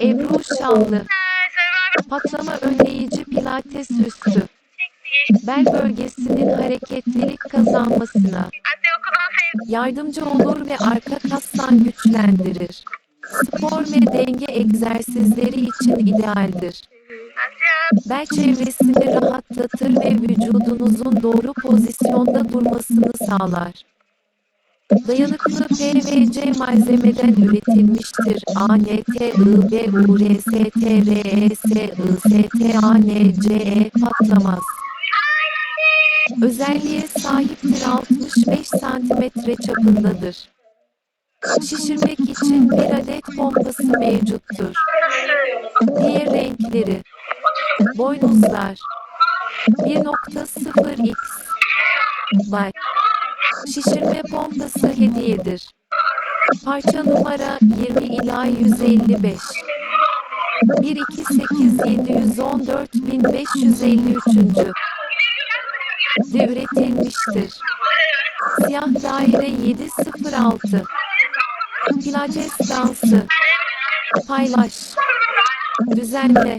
Ebru Şallı. Patlama önleyici pilates üstü. Bel bölgesinin hareketlilik kazanmasına yardımcı olur ve arka kastan güçlendirir. Spor ve denge egzersizleri için idealdir. Bel çevresini rahatlatır ve vücudunuzun doğru pozisyonda durmasını sağlar. Dayanıklı PVC malzemeden üretilmiştir. A, N, T, I, B, U, R, S, T, R, E, patlamaz. Özelliğe sahiptir 65 santimetre çapındadır. Şişirmek için bir adet pompası mevcuttur. Diğer renkleri Boynuzlar 1.0x Bay Şişirme pompası hediyedir. Parça numara 20 ila 155 128 714 1553. de üretilmiştir. Siyah daire 706 Pilates dansı Paylaş Düzenle